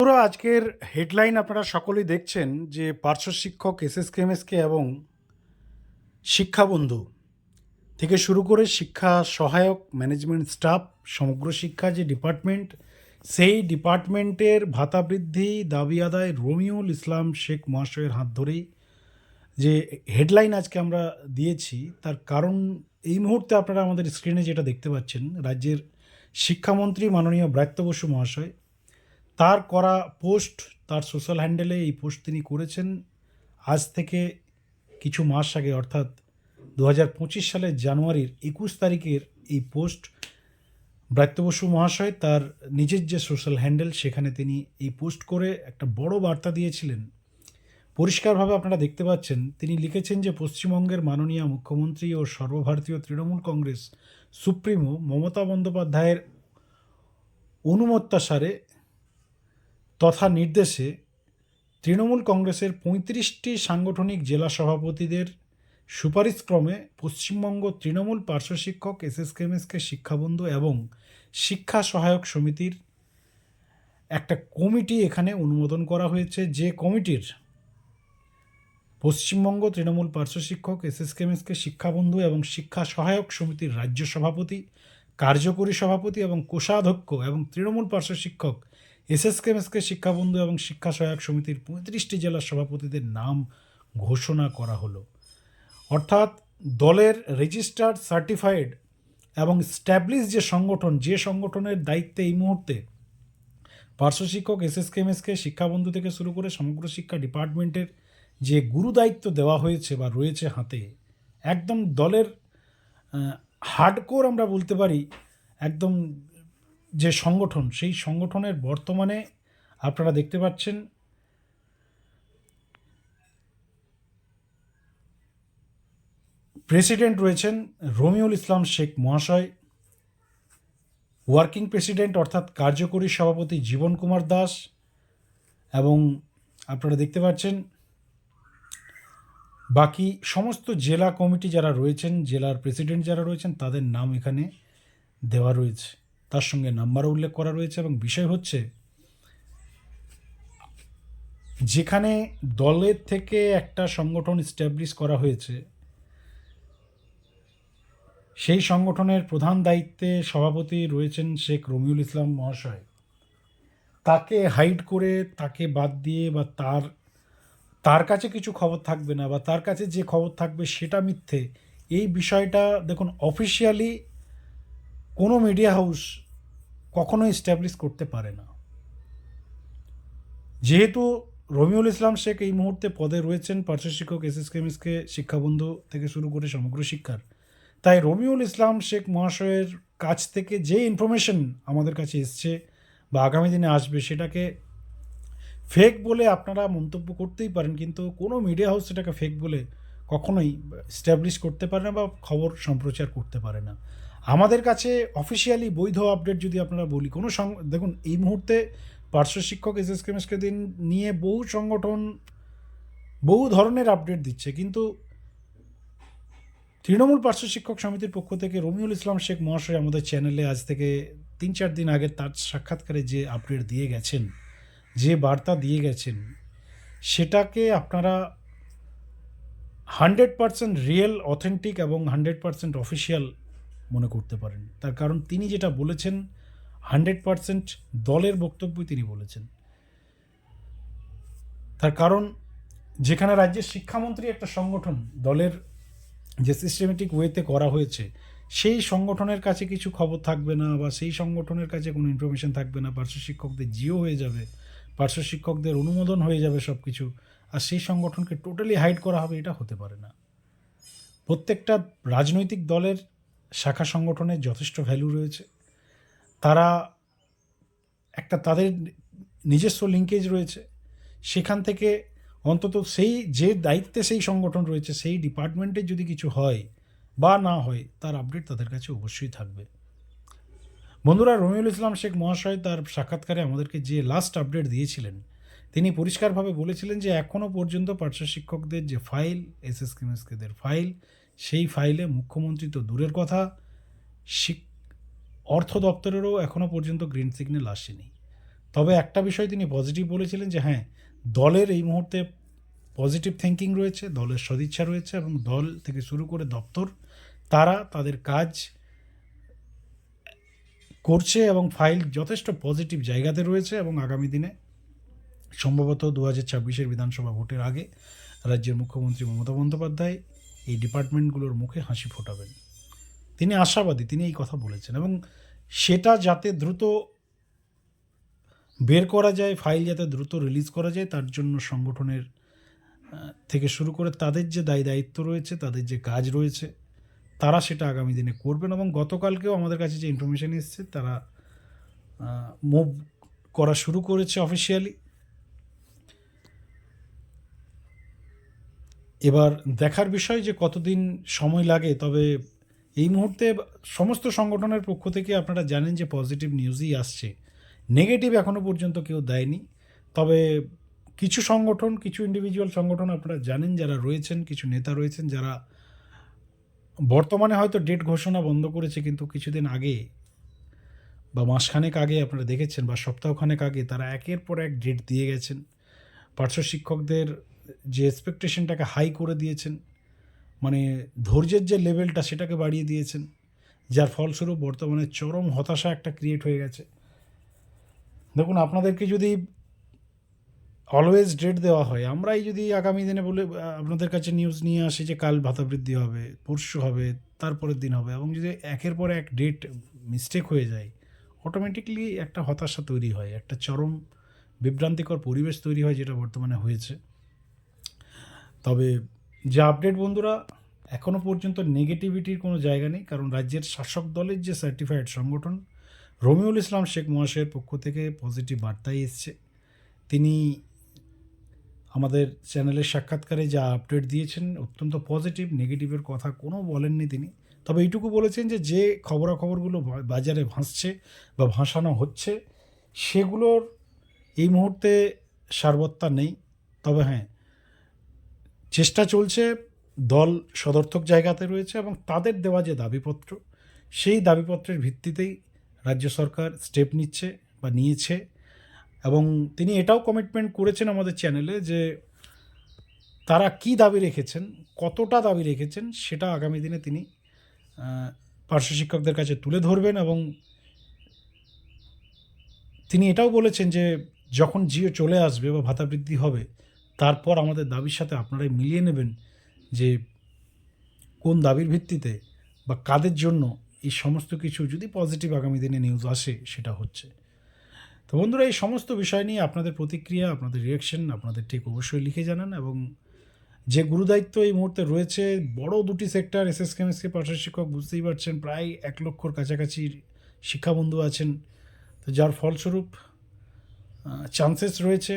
বন্ধুরা আজকের হেডলাইন আপনারা সকলেই দেখছেন যে পার্শ্ব শিক্ষক এস এস কেমএসকে এবং শিক্ষাবন্ধু থেকে শুরু করে শিক্ষা সহায়ক ম্যানেজমেন্ট স্টাফ সমগ্র শিক্ষা যে ডিপার্টমেন্ট সেই ডিপার্টমেন্টের ভাতা বৃদ্ধি, দাবি আদায় রমিউল ইসলাম শেখ মহাশয়ের হাত ধরেই যে হেডলাইন আজকে আমরা দিয়েছি, তার কারণ এই মুহূর্তে আপনারা আমাদের স্ক্রিনে যেটা দেখতে পাচ্ছেন, রাজ্যের শিক্ষামন্ত্রী মাননীয় ব্রাত্য বসু মহাশয় তার করা পোস্ট, তার সোশ্যাল হ্যান্ডেলে এই পোস্ট তিনি করেছেন আজ থেকে কিছু মাস আগে, অর্থাৎ দু হাজার পঁচিশ সালের জানুয়ারির একুশ তারিখের এই পোস্ট। ব্রাত্য বসু মহাশয় তার নিজের যে সোশ্যাল হ্যান্ডেল, সেখানে তিনি এই পোস্ট করে একটা বড় বার্তা দিয়েছিলেন। পরিষ্কারভাবে আপনারা দেখতে পাচ্ছেন, তিনি লিখেছেন যে পশ্চিমবঙ্গের মাননীয় মুখ্যমন্ত্রী ও সর্বভারতীয় তৃণমূল কংগ্রেস সুপ্রিমো মমতা বন্দ্যোপাধ্যায়ের অনুমত্তাসারে তথা নির্দেশে তৃণমূল কংগ্রেসের পঁয়ত্রিশটি সাংগঠনিক জেলা সভাপতিদের সুপারিশক্রমে পশ্চিমবঙ্গ তৃণমূল পার্শ্ব শিক্ষক এস শিক্ষাবন্ধু এবং শিক্ষা সহায়ক সমিতির একটা কমিটি এখানে অনুমোদন করা হয়েছে। যে কমিটির পশ্চিমবঙ্গ তৃণমূল পার্শ্ব শিক্ষক এস এস কেমএসকে শিক্ষাবন্ধু এবং শিক্ষা সহায়ক সমিতির রাজ্য সভাপতি, কার্যকরী সভাপতি এবং কোষাধ্যক্ষ এবং তৃণমূল পার্শ্ব শিক্ষক এসএসকেএমএসকে শিক্ষাবন্ধু এবং শিক্ষা সহায়ক সমিতির পঁয়ত্রিশটি জেলার সভাপতিদের নাম ঘোষণা করা হলো। অর্থাৎ দলের রেজিস্টার্ড, সার্টিফাইড এবং স্ট্যাবলিশ যে সংগঠন, যে সংগঠনের দায়িত্বে এই মুহূর্তে পার্শ্ব শিক্ষক এসএসকেএমএসকে শিক্ষাবন্ধু থেকে শুরু করে সমগ্র শিক্ষা ডিপার্টমেন্টের যে গুরু দায়িত্ব দেওয়া হয়েছে বা রয়েছে হাতে, একদম দলের হার্ডকোর আমরা বলতে পারি, একদম যে সংগঠন, সেই সংগঠনের বর্তমানে আপনারা দেখতে পাচ্ছেন প্রেসিডেন্ট রয়েছেন রমিউল ইসলাম শেখ মহাশয়, ওয়ার্কিং প্রেসিডেন্ট অর্থাৎ কার্যকরী সভাপতি জীবন কুমার দাস এবং আপনারা দেখতে পাচ্ছেন বাকি সমস্ত জেলা কমিটি যারা রয়েছেন, জেলার প্রেসিডেন্ট যারা রয়েছেন, তাদের নাম এখানে দেওয়া রয়েছে। তার সঙ্গে নাম্বারও উল্লেখ করা রয়েছে এবং বিষয় হচ্ছে, যেখানে দলের থেকে একটা সংগঠন স্ট্যাবলিশ করা হয়েছে, সেই সংগঠনের প্রধান দায়িত্বে সভাপতি রয়েছেন শেখ রমিউল ইসলাম মহাশয়। তাকে হাইড করে, তাকে বাদ দিয়ে বা তার তার কাছে কিছু খবর থাকবে না বা তার কাছে যে খবর থাকবে সেটা মিথ্যে। এই বিষয়টা দেখুন অফিসিয়ালি কোনো মিডিয়া হাউস কখনোই স্ট্যাবলিশ করতে পারে না। যেহেতু রমিউল ইসলাম শেখ এই মুহূর্তে পদে রয়েছেন, পার্শ্ব শিক্ষক, এস এস কেমিসকে শিক্ষাবন্ধু থেকে শুরু করে সমগ্র শিক্ষার। তাই রমিউল ইসলাম শেখ মহাশয়ের কাছ থেকে যে ইনফরমেশন আমাদের কাছে এসছে বা আগামী দিনে আসবে সেটাকে ফেক বলে আপনারা মন্তব্য করতেই পারেন, কিন্তু কোনো মিডিয়া হাউস সেটাকে ফেক বলে কখনোই স্ট্যাবলিশ করতে পারে না বা খবর সম্প্রচার করতে পারে না। আমাদের কাছে অফিসিয়ালি বৈধ আপডেট যদি আপনারা বলি, কোনো সং দেখুন, এই মুহূর্তে পার্শ্ব শিক্ষক এস এস কেমিস্টকে দিন নিয়ে বহু সংগঠন, বহু ধরনের আপডেট দিচ্ছে, কিন্তু তৃণমূল পার্শ্ব শিক্ষক সমিতির পক্ষ থেকে রমিউল ইসলাম শেখ মহাশয় আমাদের চ্যানেলে আজ থেকে তিন চার দিন আগে তার সাক্ষাৎকারে যে আপডেট দিয়ে গেছেন, যে বার্তা দিয়ে গেছেন, সেটাকে আপনারা হান্ড্রেড পারসেন্ট রিয়েল অথেন্টিক এবং হান্ড্রেড পারসেন্ট অফিসিয়াল মনে করতে পারেন। তার কারণ তিনি যেটা বলেছেন, হান্ড্রেড পারসেন্ট দলের বক্তব্যই তিনি বলেছেন। তার কারণ, যেখানে রাজ্যের শিক্ষামন্ত্রী একটা সংগঠন দলের যে সিস্টেমেটিক ওয়েতে করা হয়েছে, সেই সংগঠনের কাছে কিছু খবর থাকবে না বা সেই সংগঠনের কাছে কোনো ইনফরমেশন থাকবে না, পার্শ্ব শিক্ষকদের জিও হয়ে যাবে, পার্শ্ব শিক্ষকদের অনুমোদন হয়ে যাবে সব কিছু আর সেই সংগঠনকে টোটালি হাইড করা হবে, এটা হতে পারে না। প্রত্যেকটা রাজনৈতিক দলের শাখা সংগঠনের যথেষ্ট ভ্যালু রয়েছে। তারা একটা তাদের নিজস্ব লিঙ্কেজ রয়েছে। সেখান থেকে অন্তত সেই, যে দায়িত্বে সেই সংগঠন রয়েছে, সেই ডিপার্টমেন্টে যদি কিছু হয় বা না হয়, তার আপডেট তাদের কাছে অবশ্যই থাকবে। বন্ধুরা, রমিউল ইসলাম শেখ মহাশয় তার সাক্ষাৎকারে আমাদেরকে যে লাস্ট আপডেট দিয়েছিলেন, তিনি পরিষ্কারভাবে বলেছিলেন যে এখনও পর্যন্ত পার্শ্ব শিক্ষকদের যে ফাইল এস এস ফাইল সেই ফাইলে মুখ্যমন্ত্রী তো দূরের কথা। শিক, অর্থ দপ্তরেরও এখনও পর্যন্ত গ্রিন সিগন্যাল আসেনি। তবে একটা বিষয় তিনি পজিটিভ বলেছিলেন যে হ্যাঁ দলের এই মুহূর্তে পজিটিভ থিঙ্কিং রয়েছে, দলের সদিচ্ছা রয়েছে এবং দল থেকে শুরু করে দপ্তর, তারা তাদের কাজ করছে এবং ফাইল যথেষ্ট পজিটিভ জায়গাতে রয়েছে এবং আগামী দিনে সম্ভবত দু হাজার ছাব্বিশের বিধানসভা ভোটের আগে রাজ্যের মুখ্যমন্ত্রী মমতা বন্দ্যোপাধ্যায় এই ডিপার্টমেন্টগুলোর মুখে হাসি ফোটাবেন। তিনি আশাবাদী, তিনি এই কথা বলেছেন এবং সেটা যাতে দ্রুত বের করা যায়, ফাইল যাতে দ্রুত রিলিজ করা যায়, তার জন্য সংগঠনের থেকে শুরু করে তাদের যে দায়ী, দায়িত্ব রয়েছে, তাদের যে কাজ রয়েছে, তারা সেটা আগামী দিনে করবেন এবং গতকালকেও আমাদের কাছে যে ইনফরমেশান এসছে, তারা মুভ করা শুরু করেছে অফিসিয়ালি এবার দেখার বিষয় যে কতদিন সময় লাগে, তবে এই মুহূর্তে সমস্ত সংগঠনের পক্ষ থেকে আপনারা জানেন যে পজিটিভ নিউজই আসছে। নেগেটিভ এখনও পর্যন্ত কেউ দেয়নি। তবে কিছু সংগঠন, কিছু ইন্ডিভিজুয়াল সংগঠন আপনারা জানেন যারা রয়েছেন, কিছু নেতা রয়েছেন যারা বর্তমানে হয়তো ডেট ঘোষণা বন্ধ করেছে, কিন্তু কিছুদিন আগে বা মাসখানেক আগে আপনারা দেখেছেন বা সপ্তাহখানেক আগে তারা একের পর এক ডেট দিয়ে গেছেন। পার্শ্ব শিক্ষকদের যে এক্সপেকটেশনটাকে হাই করে দিয়েছেন মানে ধৈর্যের যে লেভেলটা সেটাকে বাড়িয়ে দিয়েছেন, যার ফলস্বরূপ বর্তমানে চরম হতাশা একটা ক্রিয়েট হয়ে গেছে। দেখুন, আপনাদেরকে যদি অলওয়েজ ডেট দেওয়া হয়, আমরাই যদি আগামী দিনে বলে আপনাদের কাছে নিউজ নিয়ে আসি যে কাল ভাতা বৃদ্ধি হবে, পরশু হবে, তারপরের দিন হবে, এবং যদি একের পর এক ডেট মিস্টেক হয়ে যায় অটোমেটিকলি একটা হতাশা তৈরি হয়, একটা চরম বিভ্রান্তিকর পরিবেশ তৈরি হয় যেটা বর্তমানে হয়েছে। তবে যে আপডেট বন্ধুরা এখনও পর্যন্ত নেগেটিভিটির কোনো জায়গা নেই, কারণ রাজ্যের শাসক দলের যে সার্টিফাইড সংগঠন, রমিউল ইসলাম শেখ মহাশয়ের পক্ষ থেকে পজিটিভ বার্তাই এসছে। তিনি আমাদের চ্যানেলের সাক্ষাৎকারে যা আপডেট দিয়েছেন, অত্যন্ত পজিটিভ নেগেটিভের কথা কোনো বলেননি তিনি। তবে এইটুকু বলেছেন যে যে খবরাখবরগুলো বাজারে ভাসছে বা ভাসানো হচ্ছে, সেগুলোর এই মুহূর্তে সারবত্তা নেই। তবে হ্যাঁ চেষ্টা চলছে, দল সদর্থক জায়গাতে রয়েছে এবং তাদের দেওয়া যে দাবিপত্র, সেই দাবিপত্রের ভিত্তিতেই রাজ্য সরকার স্টেপ নিচ্ছে বা নিয়েছে এবং তিনি এটাও কমিটমেন্ট করেছেন আমাদের চ্যানেলে যে তারা কি দাবি রেখেছেন, কতটা দাবি রেখেছেন সেটা আগামী দিনে তিনি পার্শ্ব শিক্ষকদের কাছে তুলে ধরবেন এবং তিনি এটাও বলেছেন যে যখন জিও চলে আসবে বা ভাতা বৃদ্ধি হবে তারপর আমাদের দাবির সাথে আপনারাই মিলিয়ে নেবেন যে কোন দাবির ভিত্তিতে বা কাদের জন্য এই সমস্ত কিছু যদি পজিটিভ আগামী দিনে নিউজ আসে, সেটা হচ্ছে। তো বন্ধুরা, এই সমস্ত বিষয় নিয়ে আপনাদের প্রতিক্রিয়া, আপনাদের রিয়াকশন আপনাদের ঠিক অবশ্যই লিখে জানান এবং যে গুরুদায়িত্ব এই মুহূর্তে রয়েছে, বড় দুটি সেক্টর এস এস কেমিস্ট্রি পার্শ্ব শিক্ষক বুঝতেই পারছেন, প্রায় এক লক্ষর কাছাকাছি শিক্ষাবন্ধু আছেন। তো যার ফলস্বরূপ চান্সেস রয়েছে